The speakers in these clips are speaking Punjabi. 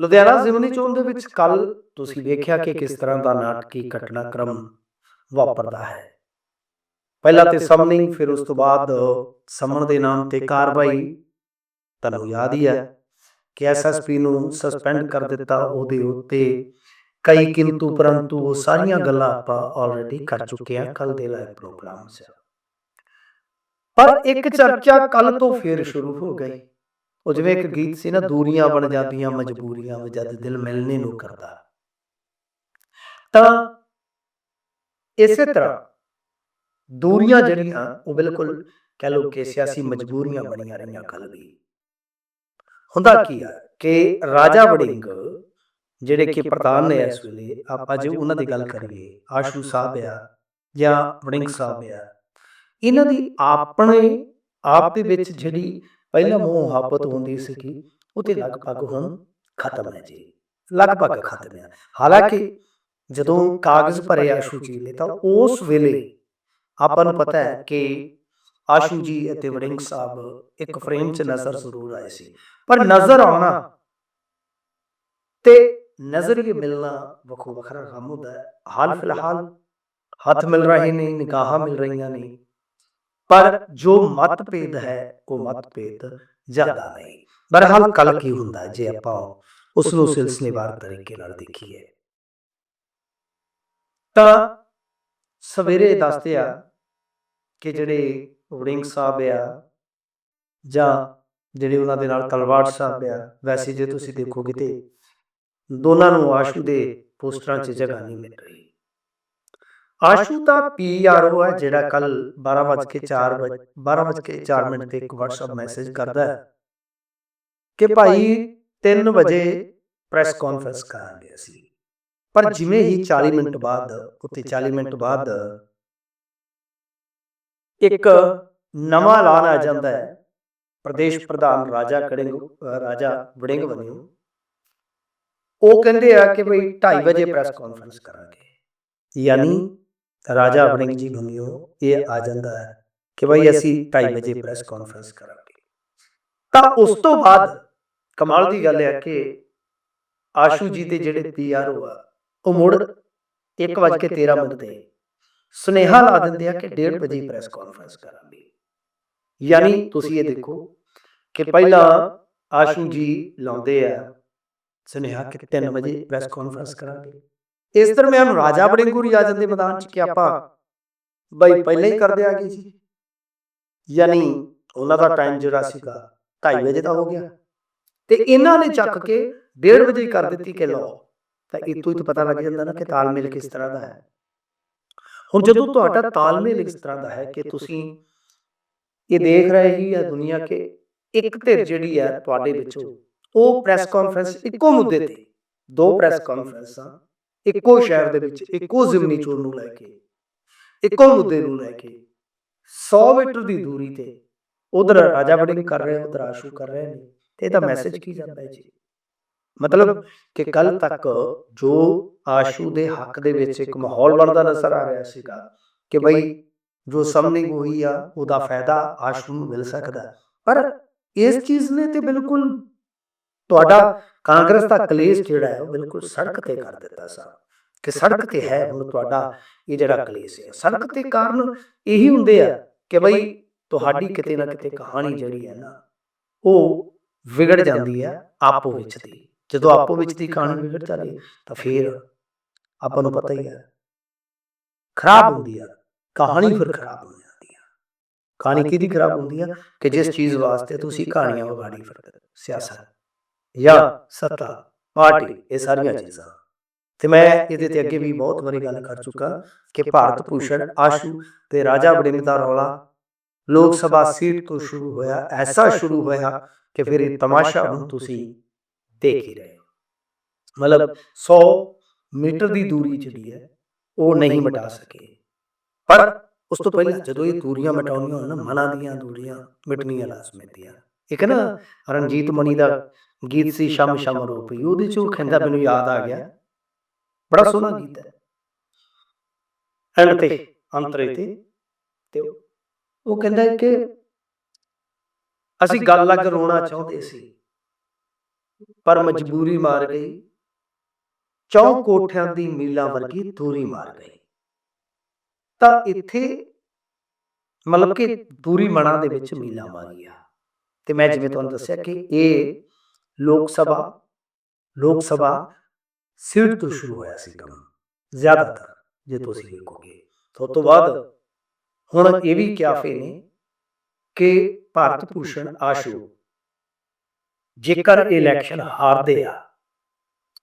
ਲੁਧਿਆਣਾ ਜ਼ਿਮਨੀ ਚੋਣ ਦੇ ਵਿੱਚ ਕੱਲ ਤੁਸੀਂ ਵੇਖਿਆ ਕਿ ਕਿਸ ਤਰ੍ਹਾਂ ਦਾ ਨਾਟਕੀ ਘਟਨਾਕ੍ਰਮ ਵਾਪਰਦਾ ਹੈ। ਪਹਿਲਾਂ ਤੇ ਸਮਨਿੰਗ ਫਿਰ ਉਸ ਤੋਂ ਬਾਅਦ ਸਮਨ ਦੇ ਨਾਮ ਤੇ ਕਾਰਵਾਈ ਤੁਹਾਨੂੰ ਯਾਦ ਹੀ ਹੈ ਕਿ ਐਸਐਸਪੀ ਨੂੰ ਸਸਪੈਂਡ ਕਰ ਦਿੱਤਾ ਉਹਦੇ ਉੱਤੇ। ਕਈ ਕਿੰਤੂ ਪਰੰਤੂ ਉਹ ਸਾਰੀਆਂ ਗੱਲਾਂ ਆਪਾਂ ਆਲਰੇਡੀ ਕਰ ਚੁੱਕੇ ਹਾਂ ਕੱਲ ਦੇ ਲਾਈਵ ਪ੍ਰੋਗਰਾਮ 'ਚ। ਪਰ ਇੱਕ ਚਰਚਾ ਕੱਲ ਤੋਂ ਫੇਰ ਸ਼ੁਰੂ ਹੋ ਗਈ। ਉਹ ਜਿਵੇਂ ਇੱਕ ਗੀਤ ਸੀ ਨਾ ਦੂਰੀਆਂ ਬਣ ਜਾਂਦੀਆਂ ਮਜਬੂਰੀਆਂ ਵਿੱਚ ਜਦ ਦਿਲ ਮਿਲਣੇ ਨੂੰ ਕਰਦਾ। ਤਾਂ ਇਸੇ ਤਰ੍ਹਾਂ ਦੂਰੀਆਂ ਜਿਹੜੀਆਂ ਉਹ ਬਿਲਕੁਲ ਕਹਿ ਲਓ ਕਿ ਸਿਆਸੀ ਮਜਬੂਰੀਆਂ ਬਣੀਆਂ ਰਹੀਆਂ ਕੱਲ ਵੀ ਹੁੰਦਾ ਕੀ ਆ ਕਿ ਰਾਜਾ ਵੜਿੰਗ ਜਿਹੜੇ ਕਿ ਪ੍ਰਧਾਨ ਨੇ ਇਸ ਵੇਲੇ ਆਪਾਂ ਜੇ ਉਹਨਾਂ ਦੀ ਗੱਲ ਕਰੀਏ ਆਸ਼ੂ ਸਾਹਿਬ ਆ ਜਾਂ ਵੜਿੰਗ ਸਾਹਿਬ ਆ ਇਹਨਾਂ ਦੀ ਆਪਣੇ ਆਪ ਦੇ ਵਿੱਚ ਜਿਹੜੀ ਪਹਿਲਾਂ ਮੋਹ ਮੁਹੱਬਤ ਹੁੰਦੀ ਸੀਗੀ ਉਹ ਤੇ ਲਗਭਗ ਹੁਣ ਖਤਮ ਹੈ ਜੀ। ਲਗਭਗ ਖਤਮ ਹੈ। ਹਾਲਾਂਕਿ ਜਦੋਂ ਕਾਗਜ਼ ਭਰੇ ਆਸ਼ੂ ਜੀ ਨੇ ਤਾਂ ਉਸ ਵੇਲੇ ਆਪਾਂ ਨੂੰ ਪਤਾ ਹੈ ਕਿ ਆਸ਼ੂ ਜੀ ਅਤੇ ਵੜਿੰਗ ਸਾਹਿਬ ਇੱਕ ਫਰੇਮ 'ਚ ਨਜ਼ਰ ਜ਼ਰੂਰ ਆਏ ਸੀ। ਪਰ ਨਜ਼ਰ ਆਉਣਾ ਤੇ ਨਜ਼ਰੀਏ ਮਿਲਣਾ ਵੱਖੋ ਵੱਖਰਾ ਕੰਮ ਹੁੰਦਾ ਹੈ। ਹਾਲ ਫਿਲਹਾਲ ਹੱਥ ਮਿਲ ਰਹੇ ਨੇ ਨਿਗਾਹਾਂ ਮਿਲ ਰਹੀਆਂ ਨੇ। ਪਰ ਜੋ ਮਤਭੇਦ ਹੈ, ਉਹ ਮਤਭੇਦ ਜ਼ਿਆਦਾ ਨਹੀਂ। ਬਰਹਾਲ ਕੱਲ ਕੀ ਹੁੰਦਾ ਜੇ ਆਪਾਂ ਉਸ ਨੂੰ ਸਿਲਸਿਲੇਵਾਰ ਤਰੀਕੇ ਨਾਲ ਦੇਖੀਏ? ਤਾਂ ਸਵੇਰੇ ਦੱਸਦੇ ਆ ਕਿ ਜਿਹੜੇ ਵੜਿੰਗ ਸਾਹਿਬ ਆ ਜਾਂ ਜਿਹੜੇ ਉਹਨਾਂ ਦੇ ਨਾਲ ਤਲਵਾਰ ਸਾਹਿਬ ਆ, ਵੈਸੇ ਜੇ ਤੁਸੀਂ ਦੇਖੋਗੇ ਤੇ ਦੋਨਾਂ ਨੂੰ ਆਸ਼ੂ ਦੇ ਪੋਸਟਰਾਂ 'ਚ ਜਗ੍ਹਾ ਨਹੀਂ ਮਿਲ ਰਹੀ। ਆਸ਼ੂ ਦਾ ਪੀਆਰਓ ਹੈ ਜਿਹੜਾ ਕੱਲ 12:04 ਵਜੇ 12:04 ਮਿੰਟ ਤੇ ਇੱਕ WhatsApp ਮੈਸੇਜ ਕਰਦਾ ਹੈ ਕਿ ਭਾਈ 3 ਵਜੇ ਪ੍ਰੈਸ ਕਾਨਫਰੰਸ ਕਰਾਂਗੇ ਅਸੀਂ। ਪਰ ਜਿਵੇਂ ਹੀ 40 ਮਿੰਟ ਬਾਅਦ ਉੱਤੇ 40 ਮਿੰਟ ਬਾਅਦ ਇੱਕ ਨਵਾਂ ਐਲਾਨ ਆ ਜਾਂਦਾ ਹੈ। ਪ੍ਰਦੇਸ਼ ਪ੍ਰਧਾਨ ਰਾਜਾ ਕੜਿੰਗ ਰਾਜਾ ਵੜਿੰਗ ਵੱਲੋਂ ਉਹ ਕਹਿੰਦੇ ਆ ਕਿ ਭਈ 2:30 ਵਜੇ ਪ੍ਰੈਸ ਕਾਨਫਰੰਸ ਕਰਾਂਗੇ। ਯਾਨੀ ਰਾਜਾ ਵੜਿੰਗ ਜੀ ਵੱਲੋਂ ਇਹ ਆ ਜਾਂਦਾ ਹੈ ਕਿ ਭਈ ਅਸੀਂ 2:30 ਵਜੇ ਪ੍ਰੈਸ ਕਾਨਫਰੰਸ ਕਰਾਂਗੇ। ਤਾਂ ਉਸ ਤੋਂ ਬਾਅਦ ਕਮਾਲ ਦੀ ਗੱਲ ਹੈ ਕਿ ਆਸ਼ੂ ਜੀ ਦੇ ਜਿਹੜੇ ਪੀਆਰਓ ਆ, ਉਹ ਮੁੜ 1:13 ਮਿੰਟ ਤੇ ਸੁਨੇਹਾ ਲਾ ਦਿੰਦੇ ਆ ਕਿ 1:30 ਵਜੇ ਪ੍ਰੈਸ ਕਾਨਫਰੰਸ ਕਰਾਂਗੇ। ਯਾਨੀ ਤੁਸੀਂ ਇਹ ਦੇਖੋ ਕਿ ਪਹਿਲਾਂ ਆਸ਼ੂ ਜੀ ਲਾਉਂਦੇ ਆ, ਸੁਨੇਹਾ ਕਿ 3 ਵਜੇ ਪ੍ਰੈਸ ਕਾਨਫਰੰਸ ਕਰਾਂਗੇ। ਇਸ ਦਰਮਿਆਨ ਰਾਜਾ ਬੜਿੰਗੂਰੀ ਆ ਜਾਂਦੇ ਮੈਦਾਨ 'ਚ ਕਿ ਆਪਾਂ ਬਈ ਪਹਿਲਾਂ ਹੀ ਕਰਦੇ ਆ ਗਏ ਜੀ ਯਾਨੀ ਉਹਨਾਂ ਦਾ ਟਾਈਮ ਜਿਹੜਾ ਸੀਗਾ 2:30 ਵਜੇ ਦਾ ਹੋ ਗਿਆ। ਤੇ ਇਹਨਾਂ ਨੇ ਚੱਕ ਕੇ 1:30 ਵਜੇ ਕਰ ਦਿੱਤੀ ਕਿ ਲਓ। ਤਾਂ ਇਤੋਂ ਹੀ ਤਾਂ ਪਤਾ ਲੱਗ ਜਾਂਦਾ ਨਾ ਕਿ ਤਾਲਮੇਲ ਕਿਸ ਤਰ੍ਹਾਂ ਦਾ ਹੈ। ਹੁਣ ਜਦੋਂ ਤੁਹਾਡਾ ਤਾਲਮੇਲ ਇਸ ਤਰ੍ਹਾਂ ਦਾ ਹੈ ਕਿ ਤੁਸੀਂ ਇਹ ਦੇਖ ਰਹੇ ਹੀ ਆ ਦੁਨੀਆ ਕਿ ਇੱਕ ਧਿਰ ਜਿਹੜੀ ਹੈ ਤੁਹਾਡੇ ਵਿੱਚੋਂ ਉਹ ਪ੍ਰੈਸ ਕਾਨਫਰੰਸ ਇੱਕੋ ਮੁੱਦੇ ਤੇ ਦੋ ਪ੍ਰੈਸ ਕਾਨਫਰੰਸਾਂ ਇੱਕੋ ਸ਼ਹਿਰ ਦੇ ਵਿੱਚ ਇੱਕੋ ਜ਼ਿਮਨੀ ਚੋਣ ਨੂੰ ਲੈ ਕੇ, ਇੱਕੋ ਮੁੱਦੇ ਨੂੰ ਲੈ ਕੇ 100 ਮੀਟਰ ਦੀ ਦੂਰੀ ਤੇ ਉਧਰ ਰਾਜਾ ਵੜਿੰਗ ਕਰ ਰਹੇ ਉਧਰ ਆਸ਼ੂ ਕਰ ਰਹੇ ਨੇ, ਤੇ ਇਹਦਾ ਮੈਸੇਜ ਕੀ ਜਾਂਦਾ ਹੈ ਜੀ? ਮਤਲਬ ਕਿ ਕੱਲ ਤੱਕ ਜੋ ਆਸ਼ੂ ਦੇ ਹੱਕ ਦੇ ਵਿੱਚ ਇੱਕ ਮਾਹੌਲ ਬਣਦਾ ਨਜ਼ਰ ਆ ਰਿਹਾ ਸੀਗਾ ਕਿ ਬਈ ਜੋ ਸਮਨਿੰਗ ਹੋਈ ਆ, ਉਹਦਾ ਫਾਇਦਾ ਆਸ਼ੂ ਨੂੰ ਮਿਲ ਸਕਦਾ। ਪਰ ਇਸ ਚੀਜ਼ ਨੇ ਤੇ ਬਿਲਕੁਲ ਤੁਹਾਡਾ ਕਾਂਗਰਸ ਦਾ ਕਲੇਸ਼ ਜਿਹੜਾ ਹੈ ਉਹ ਬਿਲਕੁਲ ਸੜਕ ਤੇ ਕਰ ਦਿੱਤਾ ਸਾ। ਕਿ ਸੜਕ ਤੇ ਹੈ ਹੁਣ ਤੁਹਾਡਾ ਇਹ ਜਿਹੜਾ ਕਲੇਸ਼ ਹੈ। ਸੜਕ ਤੇ ਕਾਰਨ ਇਹੀ ਹੁੰਦੇ ਆ ਕਿ ਬਈ ਤੁਹਾਡੀ ਕਿਤੇ ਨਾ ਕਿਤੇ ਕਹਾਣੀ ਜਿਹੜੀ ਹੈ ਨਾ ਉਹ ਵਿਗੜ ਜਾਂਦੀ ਹੈ ਆਪੋ ਵਿੱਚ ਦੀ। ਜਦੋਂ ਆਪੋ ਵਿੱਚ ਦੀ ਕਹਾਣੀ ਵਿਗੜ ਜਾਂਦੀ ਤਾਂ ਫਿਰ ਆਪਾਂ ਨੂੰ ਪਤਾ ਹੀ ਹੈ ਖਰਾਬ ਹੁੰਦੀ ਹੈ ਕਹਾਣੀ ਫਿਰ ਖਰਾਬ ਹੋ ਜਾਂਦੀ ਹੈ ਕਹਾਣੀ ਕਿਹਦੀ ਖਰਾਬ ਹੁੰਦੀ ਹੈ ਕਿ ਜਿਸ ਚੀਜ਼ ਵਾਸਤੇ ਤੁਸੀਂ ਕਹਾਣੀਆਂ ਵਿਗਾੜੀ ਫਿਰਦੇ ਹੋ, ਸਿਆਸਤ ਜਾਂ ਸੱਤਾ ਪਾਰਟੀ ਇਹ ਸਾਰੀਆਂ ਚੀਜ਼ਾਂ। ਤੇ ਮੈਂ ਇਹਦੇ ਤੇ ਅੱਗੇ ਵੀ ਬਹੁਤ ਵਾਰੀ ਗੱਲ ਕਰ ਚੁੱਕਾ ਕਿ ਭਾਰਤ ਭੂਸ਼ਣ ਆਸ਼ੂ ਤੇ ਰਾਜਾ ਵੜਿੰਗ ਦਾ ਰੌਲਾ ਲੋਕ ਸਭਾ ਸੀਟ ਤੋਂ ਸ਼ੁਰੂ ਹੋਇਆ ਐਸਾ ਸ਼ੁਰੂ ਹੋਇਆ ਕਿ ਫਿਰ ਇਹ ਤਮਾਸ਼ਾ ਹੁਣ ਤੁਸੀਂ ਦੇਖ ਹੀ ਰਹੇ ਹੋ ਮਤਲਬ 100 ਮੀਟਰ ਦੀ ਦੂਰੀ ਜਿਹੜੀ ਹੈ ਉਹ ਨਹੀਂ ਮਿਟਾ ਸਕੇ। ਪਰ ਉਸ ਤੋਂ ਪਹਿਲਾਂ ਜਦੋਂ ਇਹ ਦੂਰੀਆਂ ਮਿਟਾਉਣੀਆਂ ਹੋਣ ਨਾ ਮਨਾਂ ਦੀਆਂ ਦੂਰੀਆਂ ਮਿਟਣੀਆਂ ਲਾਜ਼ਮੀ ਦੀਆਂ ਇੱਕ ਨਾ ਰਣਜੀਤ ਮਣੀ ਦਾ ਗੀਤ ਸੀ ਸ਼ਮ ਸ਼ਮ ਰੂਪੀ ਉਹਦੇ ਚ ਉਹ ਕਹਿੰਦਾ ਮੈਨੂੰ ਯਾਦ ਆ ਗਿਆ। ਬੜਾ ਸੋਹਣਾ ਗੀਤ ਹੈ। ਐਂਡ ਤੇ, ਅੰਤਰੇ ਤੇ ਤੇ ਉਹ ਕਹਿੰਦਾ ਕਿ ਅਸੀਂ ਗੱਲ ਲੱਗ ਰੋਣਾ ਚਾਹੁੰਦੇ ਸੀ, ਪਰ ਮਜਬੂਰੀ ਮਾਰ ਗਈ। ਚੌ ਕੋਠਿਆਂ ਦੀ ਮੀਲਾਂ ਵਰਗੀ ਦੂਰੀ ਮਾਰ ਗਈ। ਤਾਂ ਇੱਥੇ ਮਤਲਬ ਕਿ ਦੂਰੀ ਮਣਾ ਦੇ ਵਿੱਚ ਮੀਲਾਂ ਮਾਰੀਆਂ। ਤੇ ਮੈਂ ਜਿਵੇਂ ਤੁਹਾਨੂੰ ਦੱਸਿਆ ਕਿ ਇਹ ਲੋਕ ਸਭਾ ਲੋਕ ਸਭਾ ਸੀਟ ਤੋਂ ਸ਼ੁਰੂ ਹੋਇਆ ਸੀ ਕੰਮ, ਜ਼ਿਆਦਾਤਰ, ਜੇ ਤੁਸੀਂ ਵੇਖੋਗੇ। ਤੋਂ ਤੋਂ ਬਾਅਦ ਹੁਣ ਇਹ ਵੀ ਕਿਆਫੇ ਨੇ ਕਿ ਭਾਰਤ ਭੂਸ਼ਣ ਆਸ਼ੂ, ਜੇਕਰ ਇਲੈਕਸ਼ਨ ਹਾਰਦੇ ਆ,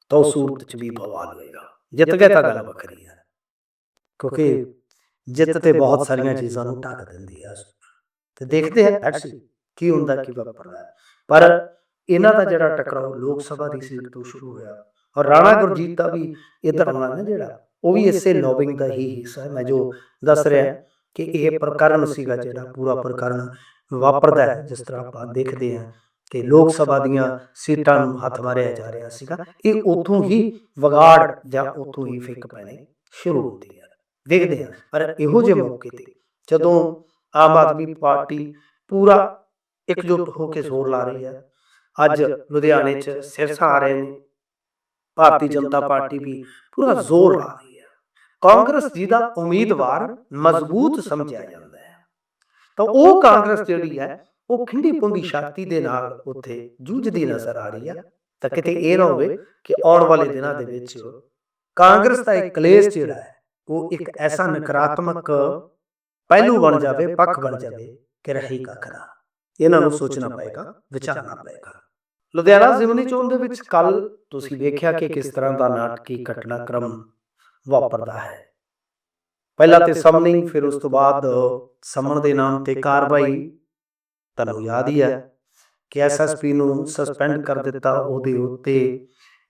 ਤਾਂ ਉਸ ਸੂਰਤ ਚ ਵੀ ਬਵਾਲ ਹੋਏਗਾ। ਜਿੱਤ ਗਏ ਤਾਂ ਗੱਲ ਵੱਖਰੀ ਹੈ ਕਿਉਂਕਿ ਜਿੱਤ ਤੇ ਬਹੁਤ ਸਾਰੀਆਂ ਚੀਜ਼ਾਂ ਨੂੰ ਢੱਕ ਦਿੰਦੀ ਹੈ ਤੇ ਦੇਖਦੇ ਆ ਕੀ ਹੁੰਦਾ, ਕੀ ਵਾਪਰਦਾ। ਪਰ ਇਹਨਾਂ ਦਾ ਜਿਹੜਾ ਟਕਰਾਓ ਲੋਕ ਸਭਾ ਦੀ ਸੀਟ ਤੋਂ ਸ਼ੁਰੂ ਹੋਇਆ। ਔਰ ਰਾਣਾ ਗੁਰਜੀਤ ਦਾ ਵੀ ਇਧਰ ਆਉਣਾ ਨਾ ਜਿਹੜਾ ਉਹ ਵੀ ਇਸੇ ਲੌਬਿੰਗ ਦਾ ਹੀ ਹਿੱਸਾ ਹੈ। ਮੈਂ ਜੋ ਦੱਸ ਰਿਹਾ ਕਿ ਇਹ ਪ੍ਰਕਰਨ ਸੀਗਾ ਜਿਹੜਾ ਪੂਰਾ ਪ੍ਰਕਰਨ ਵਾਪਰਦਾ ਹੈ। ਜਿਸ ਤਰ੍ਹਾਂ ਆਪਾਂ ਦੇਖਦੇ ਹਾਂ ਕਿ ਲੋਕ ਸਭਾ ਦੀਆਂ ਸੀਟਾਂ ਨੂੰ ਹੱਥ ਮਾਰਿਆ ਜਾ ਰਿਹਾ ਸੀਗਾ। ਇਹ ਉਥੋਂ ਹੀ ਵਿਗਾੜ ਜਾਂ ਉਥੋਂ ਹੀ ਫਿੱਕ ਪੈਣੇ ਸ਼ੁਰੂ ਹੁੰਦੀ ਹੈ ਦੇਖਦੇ ਹਾਂ। ਪਰ ਇਹੋ ਜਿਹੇ ਮੌਕੇ ਤੇ ਜਦੋਂ ਆਮ ਆਦਮੀ ਪਾਰਟੀ ਪੂਰਾ ਇਕਜੁੱਟ ਹੋ ਕੇ ਜ਼ੋਰ ਲਾ ਰਹੀ ਹੈ ਅੱਜ ਲੁਧਿਆਣੇ 'ਚ ਸਿਰਸਾ ਆ ਰਹੇ ਨੇ। ਭਾਰਤੀ ਜਨਤਾ ਪਾਰਟੀ ਵੀ ਪੂਰਾ ਜ਼ੋਰ ਲਾ ਰਹੀ ਹੈ। ਕਾਂਗਰਸ ਜੀ ਦਾ ਉਮੀਦਵਾਰ ਮਜ਼ਬੂਤ ਸਮਝਿਆ ਜਾਂਦਾ ਹੈ। ਤਾਂ ਉਹ ਕਾਂਗਰਸ ਜਿਹੜੀ ਹੈ, ਉਹ ਖਿੰਡੀ ਪੁੰਡੀ ਸ਼ਕਤੀ ਦੇ ਨਾਲ ਉੱਥੇ ਜੂਝਦੀ ਨਜ਼ਰ ਆ ਰਹੀ ਹੈ। ਤਾਂ ਕਿਤੇ ਇਹ ਨਾ ਹੋਵੇ ਕਿ ਆਉਣ ਵਾਲੇ ਦਿਨਾਂ ਦੇ ਵਿੱਚ ਕਾਂਗਰਸ ਦਾ ਇੱਕ ਕਲੇਸ਼ ਜਿਹੜਾ ਹੈ, ਉਹ ਇੱਕ ਐਸਾ ਨਕਾਰਾਤਮਕ ਪਹਿਲੂ ਬਣ ਜਾਵੇ, ਪੱਖ ਬਣ ਜਾਵੇ ਕਿ ਰਹੇਗਾ ਕੱਖਰਾ ਇਹਨਾਂ ਨੂੰ ਸੋਚਣਾ ਪਏਗਾ ਵਿਚਾਰਨਾ ਪਏਗਾ। ਲੁਧਿਆਣਾ ਜ਼ਿਮਨੀ ਚੋਣ ਦੇ ਵਿੱਚ ਕੱਲ ਤੁਸੀਂ ਵੇਖਿਆ ਕਿ ਕਿਸ ਤਰ੍ਹਾਂ ਦਾ ਨਾਟਕੀ ਘਟਨਾਕ੍ਰਮ ਵਾਪਰਦਾ ਹੈ। ਪਹਿਲਾਂ ਤੇ ਸਮਨਿੰਗ ਫਿਰ ਉਸ ਤੋਂ ਬਾਅਦ ਸਮਨ ਦੇ ਨਾਮ ਤੇ ਕਾਰਵਾਈ। ਤੁਹਾਨੂੰ ਯਾਦ ਹੀ ਹੈ ਕਿ ਐਸਐਸਪੀ ਨੂੰ ਸਸਪੈਂਡ ਕਰ ਦਿੱਤਾ ਉਹਦੇ ਉੱਤੇ।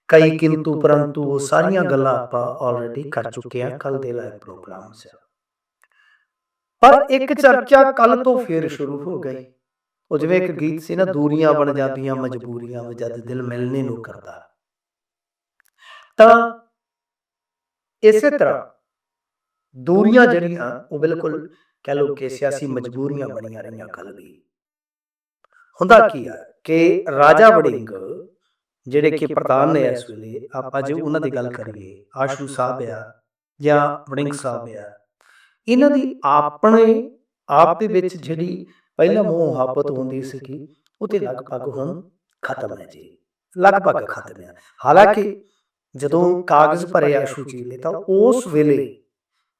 ਕਈ ਕਿੰਤੂ ਪਰੰਤੂ ਉਹ ਸਾਰੀਆਂ ਗੱਲਾਂ ਆਪਾਂ ਆਲਰੇਡੀ ਕਰ ਚੁੱਕੇ ਹਾਂ ਕੱਲ ਦੇ ਲਾਈਵ ਪ੍ਰੋਗਰਾਮ 'ਚ ਪਰ ਇੱਕ ਚਰਚਾ ਕੱਲ ਤੋਂ ਫੇਰ ਸ਼ੁਰੂ ਹੋ ਗਈ ਉਹ ਜਿਵੇਂ ਇੱਕ ਗੀਤ ਸੀ ਨਾ, ਦੂਰੀਆਂ ਬਣ ਜਾਂਦੀਆਂ, ਮਜਬੂਰੀਆਂ ਵਿੱਚ ਜਦ ਦਿਲ ਮਿਲਣੇ ਨੂੰ ਕਰਦਾ। ਤਾਂ ਇਸੇ ਤਰ੍ਹਾਂ ਦੂਰੀਆਂ ਜਿਹੜੀਆਂ, ਉਹ ਬਿਲਕੁਲ ਕਹਿ ਲਓ ਕਿ ਸਿਆਸੀ ਮਜਬੂਰੀਆਂ ਬਣੀਆਂ ਰਹੀਆਂ ਕੱਲ ਵੀ ਹੁੰਦਾ ਕੀ ਆ ਕਿ ਰਾਜਾ ਵੜਿੰਗ, ਜਿਹੜੇ ਕਿ ਪ੍ਰਧਾਨ ਨੇ ਇਸ ਵੇਲੇ, ਆਪਾਂ ਜੇ ਉਹਨਾਂ ਦੀ ਗੱਲ ਕਰੀਏ, ਆਸ਼ੂ ਸਾਹਿਬ ਆ ਜਾਂ ਵੜਿੰਗ ਸਾਹਿਬ ਆ, ਇਹਨਾਂ ਦੀ ਆਪਣੇ ਆਪ ਦੇ ਵਿੱਚ ਜਿਹੜੀ ਪਹਿਲਾਂ ਮੋਹ ਮੁਹੱਬਤ ਹੁੰਦੀ ਸੀਗੀ ਉਹ ਤੇ ਲਗਭਗ ਹੁਣ ਖਤਮ ਹੈ ਜੀ ਲਗਭਗ ਖਤਮ ਹੈ ਹਾਲਾਂਕਿ ਜਦੋਂ ਕਾਗਜ਼ ਭਰੇ ਆਸ਼ੂ ਜੀ ਨੇ ਤਾਂ ਉਸ ਵੇਲੇ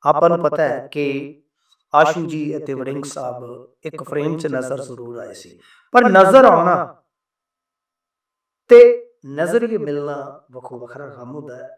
ਆਪਾਂ ਨੂੰ ਪਤਾ ਹੈ ਕਿ ਆਸ਼ੂ ਜੀ ਅਤੇ ਵੜਿੰਗ ਸਾਹਿਬ ਇੱਕ ਫਰੇਮ 'ਚ ਨਜ਼ਰ ਜ਼ਰੂਰ ਆਏ ਸੀ ਪਰ ਨਜ਼ਰ ਆਉਣਾ ਤੇ ਨਜ਼ਰੀਏ ਮਿਲਣਾ ਵੱਖੋ ਵੱਖਰਾ ਕੰਮ ਹੁੰਦਾ ਹੈ